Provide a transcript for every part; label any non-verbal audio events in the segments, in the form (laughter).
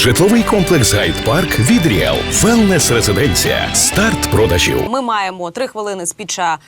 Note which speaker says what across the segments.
Speaker 1: Житловий комплекс Гайд-Парк від Ріел. Велнес резиденція. Старт продажів.
Speaker 2: Ми маємо три хвилини спіча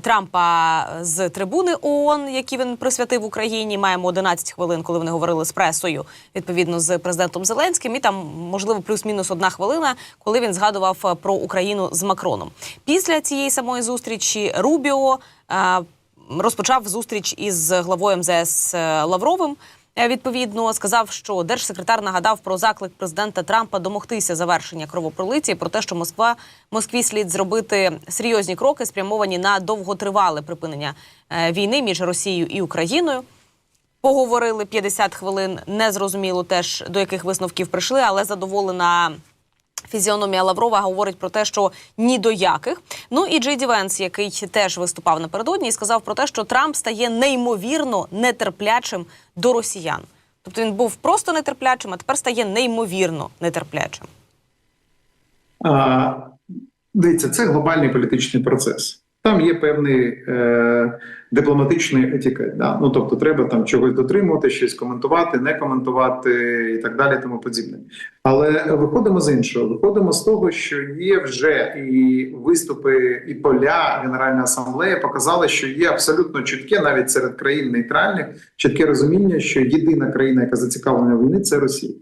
Speaker 2: Трампа з трибуни ООН, які він присвятив Україні. Маємо 11 хвилин, коли вони говорили з пресою, відповідно з президентом Зеленським. І там можливо плюс-мінус одна хвилина, коли він згадував е, про Україну з Макроном. Після цієї самої зустрічі Рубіо е, розпочав зустріч із главою МЗС е, Лавровим. Е, Відповідно, сказав, що держсекретар нагадав про заклик президента Трампа домогтися завершення кровопролиття про те, що Москва Москві слід зробити серйозні кроки, спрямовані на довготривале припинення е, війни між Росією і Україною. Поговорили 50 хвилин. Не зрозуміло теж до яких висновків прийшли, але задоволена. Фізіономія Лаврова говорить про те, що ні до яких. Ну і Джей Ді Венс, який теж виступав напередодні, і сказав про те, що Трамп стає неймовірно нетерплячим до росіян. Тобто він був просто нетерплячим, а тепер стає неймовірно нетерплячим.
Speaker 3: А, дивіться, це глобальний політичний процес. Там є певний е, дипломатичний етикет. Да? Ну тобто, треба там чогось дотримувати, щось коментувати, не коментувати і так далі, тому подібне. Але виходимо з іншого. Виходимо з того, що є вже і виступи, і поля Генеральної асамблеї показали, що є абсолютно чітке, навіть серед країн нейтральних, чітке розуміння, що єдина країна, яка зацікавлена війни, це Росія.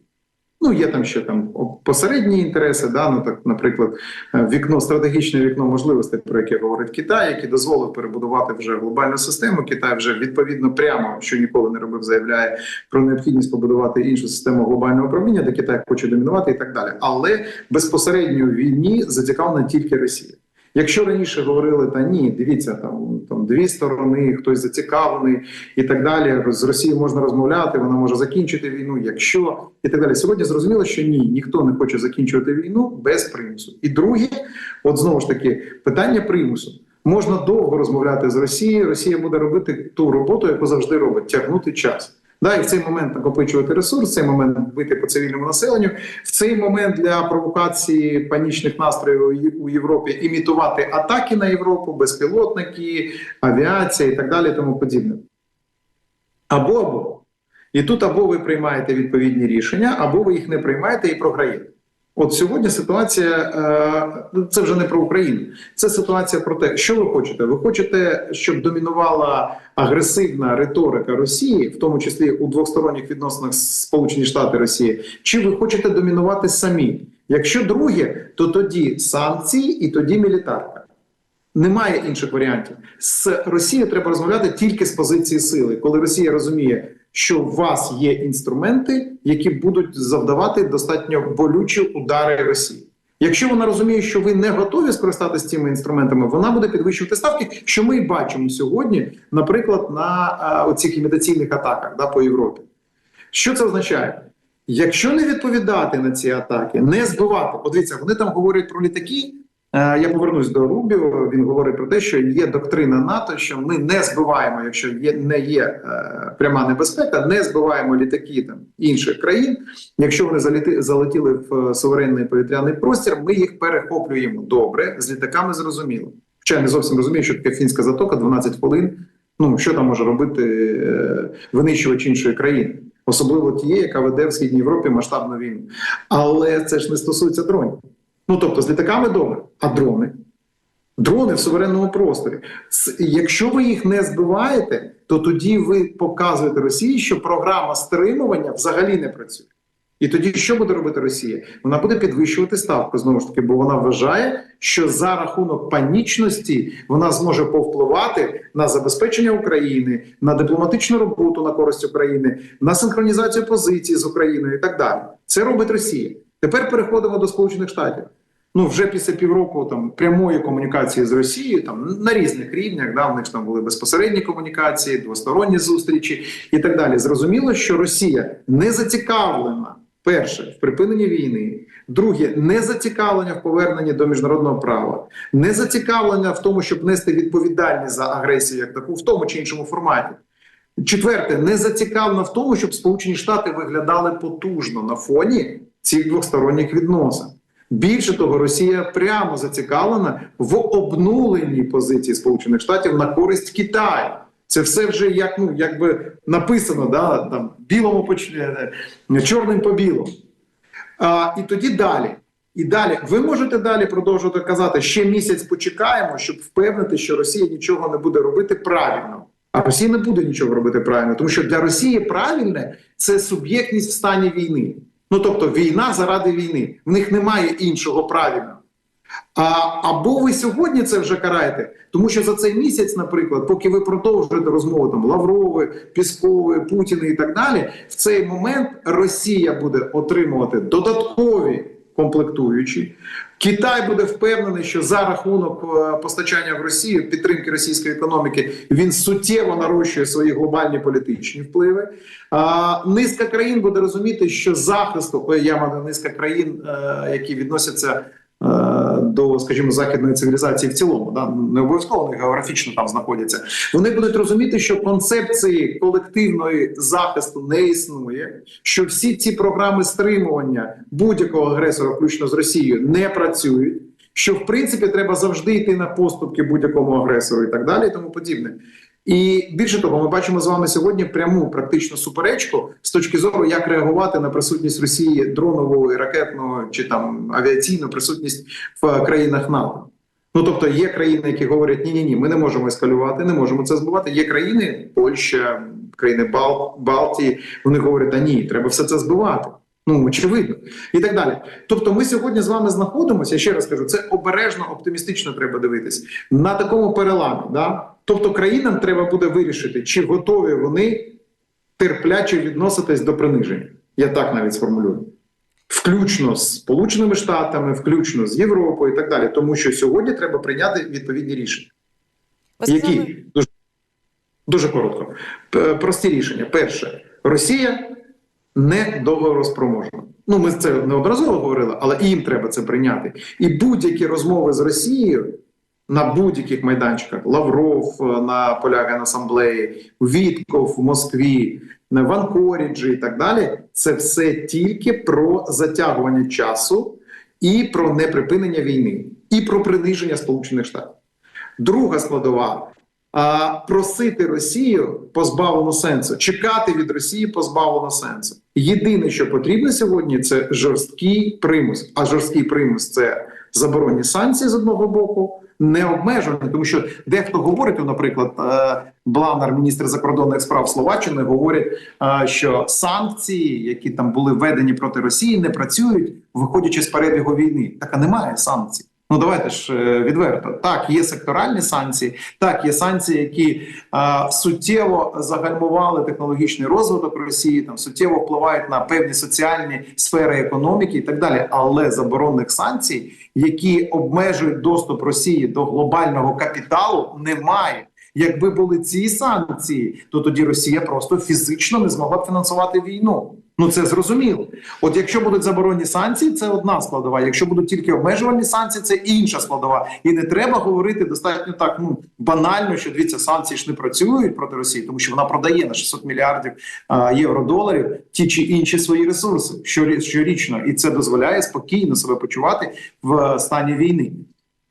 Speaker 3: Ну, є там ще там посередні інтереси, да, ну так, наприклад, е, вікно, стратегічне вікно можливостей, про яке говорить Китай, який дозволив перебудувати вже глобальну систему. Китай вже відповідно прямо, що ніколи не робив, заявляє про необхідність побудувати іншу систему глобального управління, де Китай хоче домінувати і так далі. Але безпосередньо в війні зацікавлена тільки Росія. Якщо раніше говорили, та ні, дивіться, там там дві сторони, хтось зацікавлений і так далі. З Росією можна розмовляти, вона може закінчити війну, якщо і так далі. Сьогодні зрозуміло, що ні, ніхто не хоче закінчувати війну без примусу. І друге, от знову ж таки, питання примусу. Можна довго розмовляти з Росією. Росія буде робити ту роботу, яку завжди робить тягнути час. Да, і в цей момент накопичувати ресурс, в цей момент бити по цивільному населенню, в цей момент для провокації панічних настроїв у Європі імітувати атаки на Європу, безпілотники, авіація і так далі, тому подібне. Або або. І тут або ви приймаєте відповідні рішення, або ви їх не приймаєте і програєте. От сьогодні ситуація е, це вже не про Україну. Це ситуація про те, що ви хочете. Ви хочете, щоб домінувала агресивна риторика Росії, в тому числі у двосторонніх відносинах Сполучені Штати Росії, чи ви хочете домінувати самі? Якщо друге, то тоді санкції і тоді мілітарка. Немає інших варіантів. З Росією треба розмовляти тільки з позиції сили, коли Росія розуміє, що у вас є інструменти, які будуть завдавати достатньо болючі удари Росії. Якщо вона розуміє, що ви не готові скористатися цими інструментами, вона буде підвищувати ставки, що ми бачимо сьогодні, наприклад, на оцих імітаційних атаках да, по Європі. Що це означає? Якщо не відповідати на ці атаки, не збивати, подивіться, вони там говорять про літаки. Я повернусь до Рубіо. Він говорить про те, що є доктрина НАТО, що ми не збиваємо, якщо є не є е, пряма небезпека, не збиваємо літаки там інших країн. Якщо вони заліти, залетіли в суверенний повітряний простір, ми їх перехоплюємо добре. З літаками зрозуміло. Хоча я не зовсім розумію, що таке фінська затока 12 хвилин. Ну що там може робити е, винищувач іншої країни, особливо тієї, яка веде в східній Європі масштабну війну. Але це ж не стосується дронів. Ну тобто з літаками добре, а дрони? Дрони в суверенному просторі. Якщо ви їх не збиваєте, то тоді ви показуєте Росії, що програма стримування взагалі не працює. І тоді що буде робити Росія? Вона буде підвищувати ставку знову ж таки, бо вона вважає, що за рахунок панічності вона зможе повпливати на забезпечення України, на дипломатичну роботу на користь України, на синхронізацію позиції з Україною і так далі. Це робить Росія. Тепер переходимо до Сполучених Штатів. Ну вже після півроку там прямої комунікації з Росією, там на різних рівнях, да, в них там були безпосередні комунікації, двосторонні зустрічі і так далі. Зрозуміло, що Росія не зацікавлена перше в припиненні війни, друге не зацікавлення в поверненні до міжнародного права, не зацікавлення в тому, щоб нести відповідальність за агресію, як таку в тому чи іншому форматі. Четверте, не зацікавлена в тому, щоб Сполучені Штати виглядали потужно на фоні цих двосторонніх відносин. Більше того, Росія прямо зацікавлена в обнуленні позиції Сполучених Штатів на користь Китаю. Це все вже як ну якби написано, да там білому по чорним по білому. А, і тоді далі. І далі ви можете далі продовжувати казати, ще місяць почекаємо, щоб впевнити, що Росія нічого не буде робити правильно. А Росія не буде нічого робити правильно, тому що для Росії правильне це суб'єктність в стані війни. Ну тобто війна заради війни. В них немає іншого правильного. А, або ви сьогодні це вже караєте, тому що за цей місяць, наприклад, поки ви продовжуєте розмову там Лаврови, Піскови, Путіни і так далі, в цей момент Росія буде отримувати додаткові комплектуючі. Китай буде впевнений, що за рахунок е, постачання в Росію підтримки російської економіки він суттєво нарощує свої глобальні політичні впливи. Низка країн буде розуміти, що захисту е, я маю низка країн, е, які відносяться до, скажімо, західної цивілізації в цілому, да не обов'язково вони географічно там знаходяться. Вони будуть розуміти, що концепції колективної захисту не існує, що всі ці програми стримування будь-якого агресора, включно з Росією, не працюють. Що в принципі треба завжди йти на поступки будь-якому агресору і так далі, і тому подібне. І більше того, ми бачимо з вами сьогодні пряму практично суперечку з точки зору, як реагувати на присутність Росії дронову, ракетну чи там авіаційну присутність в країнах НАТО. Ну тобто є країни, які говорять, ні, ні, ні, ми не можемо ескалювати, не можемо це збивати. Є країни, Польща, країни Бал Балтії, вони говорять, да ні, треба все це збивати. Ну очевидно, і так далі. Тобто, ми сьогодні з вами знаходимося. Я ще раз кажу, це обережно, оптимістично треба дивитись на такому переламі. Да? Тобто, країнам треба буде вирішити, чи готові вони терпляче відноситись до приниження. Я так навіть сформулюю. Включно з Сполученими Штатами, включно з Європою і так далі. Тому що сьогодні треба прийняти відповідні рішення. Які дуже, дуже коротко. Прості рішення. Перше, Росія не договороспроможна. Ну, ми це неодноразово говорили, але їм треба це прийняти. І будь-які розмови з Росією на будь-яких майданчиках Лавров е, на полях Генасамблеї, Вітков в Москві, в Анкоріджі і так далі. Це все тільки про затягування часу і про неприпинення війни, і про приниження Сполучених Штатів. Друга складова. Просити Росію позбавлено сенсу, чекати від Росії позбавлено сенсу. Єдине, що потрібно сьогодні, це жорсткий примус. А жорсткий примус це заборонні санкції з одного боку, не обмежені, тому що дехто говорить, наприклад, е, Бланер, міністр закордонних справ Словаччини, говорить, е, що санкції, які там були введені проти Росії, не працюють, виходячи з перебігу війни. Так а немає санкцій. Ну давайте ж е, відверто. Так, є секторальні санкції, так є санкції, які е, суттєво загальмували технологічний розвиток Росії, там суттєво впливають на певні соціальні сфери економіки і так далі. Але заборонних санкцій, які обмежують доступ Росії до глобального капіталу, немає. Якби були ці санкції, то тоді Росія просто фізично не змогла б фінансувати війну. Ну це зрозуміло. От якщо будуть заборонні санкції, це одна складова. Якщо будуть тільки обмежувальні санкції, це інша складова. І не треба говорити достатньо так ну банально, що дивіться, санкції ж не працюють проти Росії, тому що вона продає на 600 мільярдів а, євро доларів ті чи інші свої ресурси щорі- щорічно, і це дозволяє спокійно себе почувати в стані війни.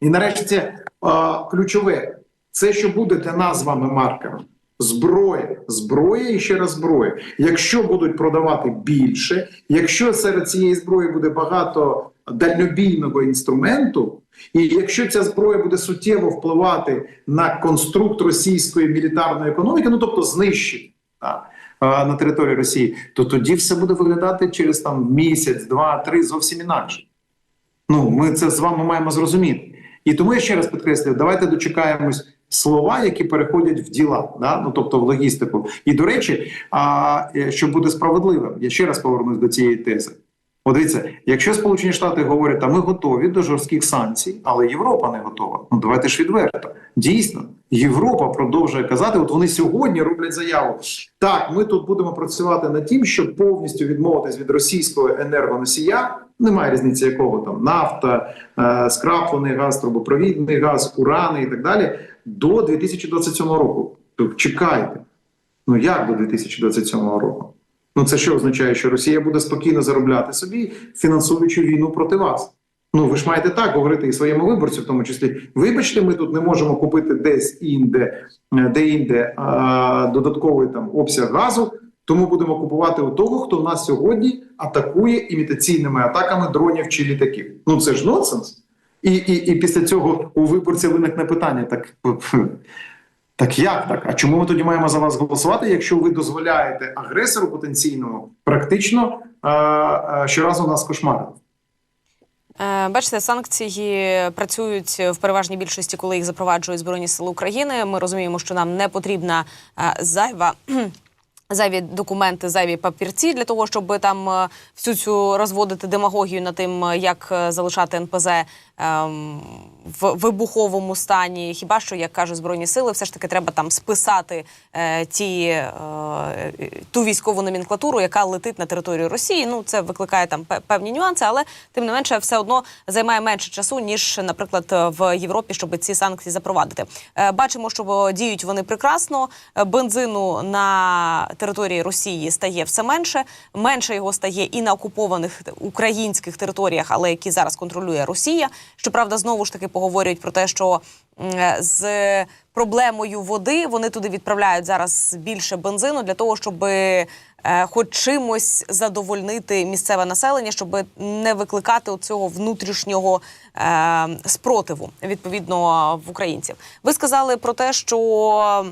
Speaker 3: І нарешті це а, ключове. Це що буде для нас з вами маркером. Зброя, зброя і ще раз зброя. Якщо будуть продавати більше, якщо серед цієї зброї буде багато дальнобійного інструменту, і якщо ця зброя буде суттєво впливати на конструкт російської мілітарної економіки, ну тобто знищити так, на території Росії, то тоді все буде виглядати через там місяць, два, три зовсім інакше. Ну, ми це з вами маємо зрозуміти. І тому я ще раз підкреслюю, давайте дочекаємось слова, які переходять в діла, да? ну тобто в логістику. І до речі, а, щоб бути справедливим, я ще раз повернусь до цієї тези. От дивіться, якщо Сполучені Штати говорять, а ми готові до жорстких санкцій, але Європа не готова. Ну давайте ж відверто. Дійсно, Європа продовжує казати. От вони сьогодні роблять заяву. Так, ми тут будемо працювати над тим, щоб повністю відмовитись від російського енергоносія. Немає різниці, якого там нафта, е, скраплений газ, трубопровідний газ, урани і так далі. До 2027 року. Тобто чекайте. Ну як до 2027 року? Ну це що означає, що Росія буде спокійно заробляти собі, фінансуючи війну проти вас? Ну ви ж маєте так говорити і своєму виборцю, в тому числі. Вибачте, ми тут не можемо купити десь інде, де інде додатковий там обсяг газу. Тому будемо купувати у того, хто нас сьогодні атакує імітаційними атаками дронів чи літаків. Ну це ж нонсенс. І, і, і після цього у виборця виникне питання: так, так як так? А чому ми тоді маємо за вас голосувати, якщо ви дозволяєте агресору потенційному практично е, е, щоразу нас кошмарити?
Speaker 2: Е, Бачите, санкції працюють в переважній більшості, коли їх запроваджують Збройні Сили України. Ми розуміємо, що нам не потрібна е, зайва. (clears throat) Зайві документи, зайві папірці для того, щоб там е, всю цю розводити демагогію над тим, як залишати НПЗ ем, в вибуховому стані. Хіба що, як кажуть збройні сили, все ж таки треба там списати е, ті е, ту військову номенклатуру, яка летить на територію Росії. Ну це викликає там певні нюанси, але тим не менше, все одно займає менше часу ніж, наприклад, в Європі, щоб ці санкції запровадити. Е, Бачимо, що діють вони прекрасно. Е, Бензину на території Росії стає все менше. Менше його стає і на окупованих українських територіях, але які зараз контролює Росія. Щоправда, знову ж таки поговорюють про те, що е, з проблемою води вони туди відправляють зараз більше бензину для того, щоб е, хоч чимось задовольнити місцеве населення, щоб не викликати цього внутрішнього е, спротиву відповідно в українців. Ви сказали про те, що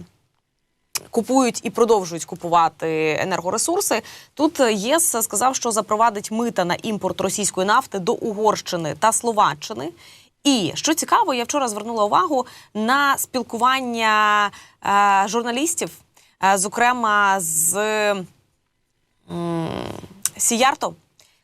Speaker 2: купують і продовжують купувати енергоресурси. Тут ЄС сказав, що запровадить мита на імпорт російської нафти до Угорщини та Словаччини. І що цікаво, я вчора звернула увагу на спілкування е, журналістів, е, зокрема з м, Сіярто,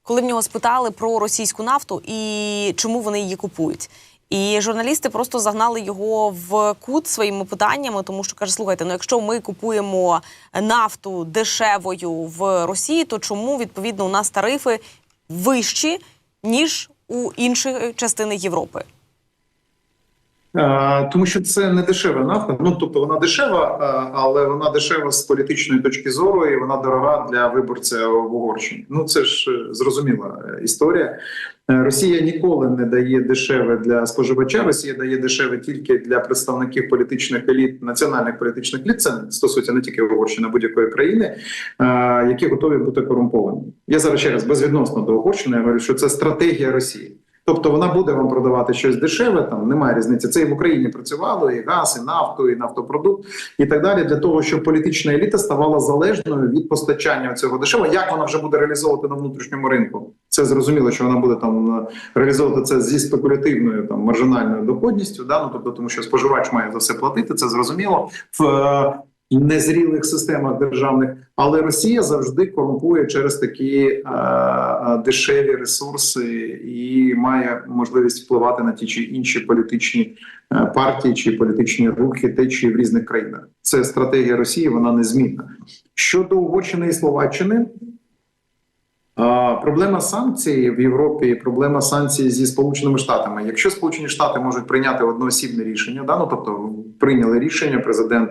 Speaker 2: коли в нього спитали про російську нафту і чому вони її купують. І журналісти просто загнали його в кут своїми питаннями, тому що каже: слухайте, ну якщо ми купуємо нафту дешевою в Росії, то чому відповідно у нас тарифи вищі ніж у інших частини Європи?
Speaker 3: Е, Тому що це не дешева нафта. Ну тобто вона дешева, е, але вона дешева з політичної точки зору, і вона дорога для виборця в Угорщині. Ну це ж е, зрозуміла історія. Е, Росія ніколи не дає дешеве для споживача. Росія дає дешеве тільки для представників політичних еліт, національних політичних еліт. Це стосується не тільки Угорщини, а будь-якої країни, е, які готові бути корумповані. Я зараз ще раз безвідносно до Угорщини я говорю, що це стратегія Росії. Тобто вона буде вам продавати щось дешеве, там немає різниці. Це і в Україні працювало, і газ, і нафту, і нафтопродукт, і так далі, для того, щоб політична еліта ставала залежною від постачання цього дешевого. Як вона вже буде реалізовувати на внутрішньому ринку? Це зрозуміло, що вона буде там е, реалізовувати це зі спекулятивною там маржинальною доходністю. Да? Ну тобто, тому що споживач має за все платити. Це зрозуміло в е, незрілих системах державних, але Росія завжди корумпує через такі е, е, дешеві ресурси і має можливість впливати на ті чи інші політичні е, партії чи політичні рухи, течії в різних країнах. Це стратегія Росії, вона незмінна. Щодо Угорщини і Словаччини. Проблема санкцій в Європі, проблема санкцій зі Сполученими Штатами. Якщо Сполучені Штати можуть прийняти одноосібне рішення, да, ну тобто прийняли рішення, президент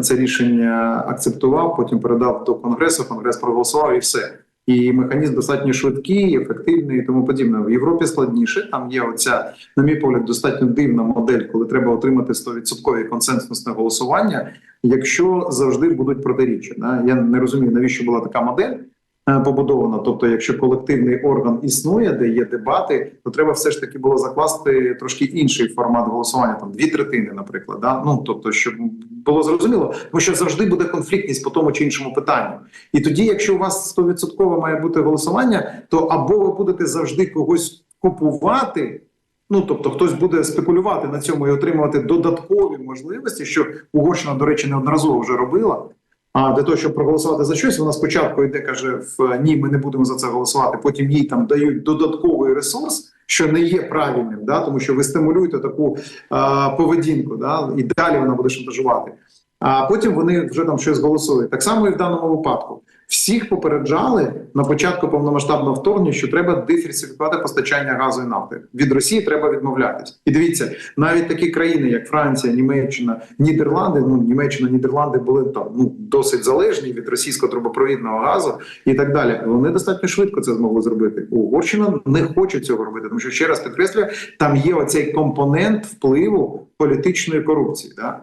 Speaker 3: це рішення акцептував, потім передав до конгресу, конгрес проголосував і все. І механізм достатньо швидкий, ефективний і тому подібне. В Європі складніше. Там є оця, на мій погляд, достатньо дивна модель, коли треба отримати 100% консенсусне голосування, якщо завжди будуть протиріччя. Я не розумію, навіщо була така модель побудована. Тобто, якщо колективний орган існує, де є дебати, то треба все ж таки було закласти трошки інший формат голосування, там дві третини, наприклад. Да? Ну тобто, щоб було зрозуміло, тому що завжди буде конфліктність по тому чи іншому питанню. І тоді, якщо у вас 100% має бути голосування, то або ви будете завжди когось купувати. Ну, тобто, хтось буде спекулювати на цьому і отримувати додаткові можливості, що Угорщина, до речі, неодноразово вже робила. А для того, щоб проголосувати за щось, вона спочатку йде, каже: в ні, ми не будемо за це голосувати. Потім їй там дають додатковий ресурс, що не є правильним, да, тому що ви стимулюєте таку а, поведінку, да, і далі вона буде шантажувати. А потім вони вже там щось голосують. Так само і в даному випадку. Всіх попереджали на початку повномасштабного вторгнення, що треба диверсифікувати постачання газу і нафти. Від Росії треба відмовлятись. І дивіться, навіть такі країни, як Франція, Німеччина, Нідерланди. Ну Німеччина, Нідерланди були там ну досить залежні від російського трубопровідного газу і так далі. Вони достатньо швидко це змогли зробити. Угорщина не хоче цього робити, тому що ще раз підкреслюю, там є оцей компонент впливу політичної корупції. Да?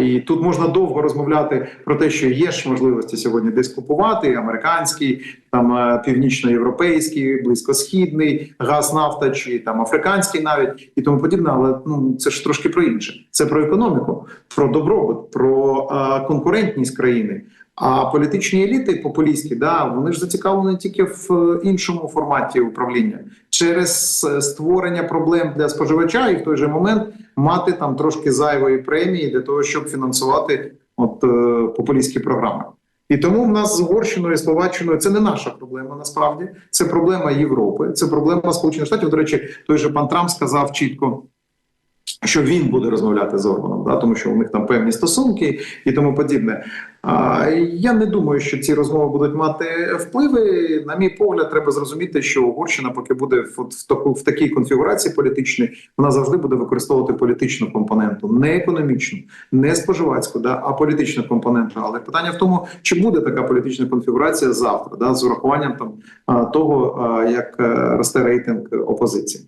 Speaker 3: І тут можна довго розмовляти про те, що є ж можливості сьогодні десь купувати американський, там е, північноєвропейський, близькосхідний газ, нафта чи там африканський навіть і тому подібне. Але ну це ж трошки про інше. Це про економіку, про добробут, про а, конкурентність країни. А політичні еліти популістські, да, вони ж зацікавлені тільки в е, іншому форматі управління через е, створення проблем для споживача, і в той же момент мати там трошки зайвої премії для того, щоб фінансувати от е, популістські програми. І тому в нас з Угорщиною і Словаччиною це не наша проблема. Насправді це проблема Європи, це проблема Сполучених Штатів. До речі, той же пан Трамп сказав чітко. Що він буде розмовляти з Орбаном, да, тому що у них там певні стосунки і тому подібне. А, я не думаю, що ці розмови будуть мати впливи. На мій погляд, треба зрозуміти, що Угорщина, поки буде в, в таку в такій конфігурації політичній, вона завжди буде використовувати політичну компоненту, не економічну, не споживацьку, да, а політичну компоненту. Але питання в тому, чи буде така політична конфігурація завтра, да, з урахуванням там того, як е, росте рейтинг опозиції.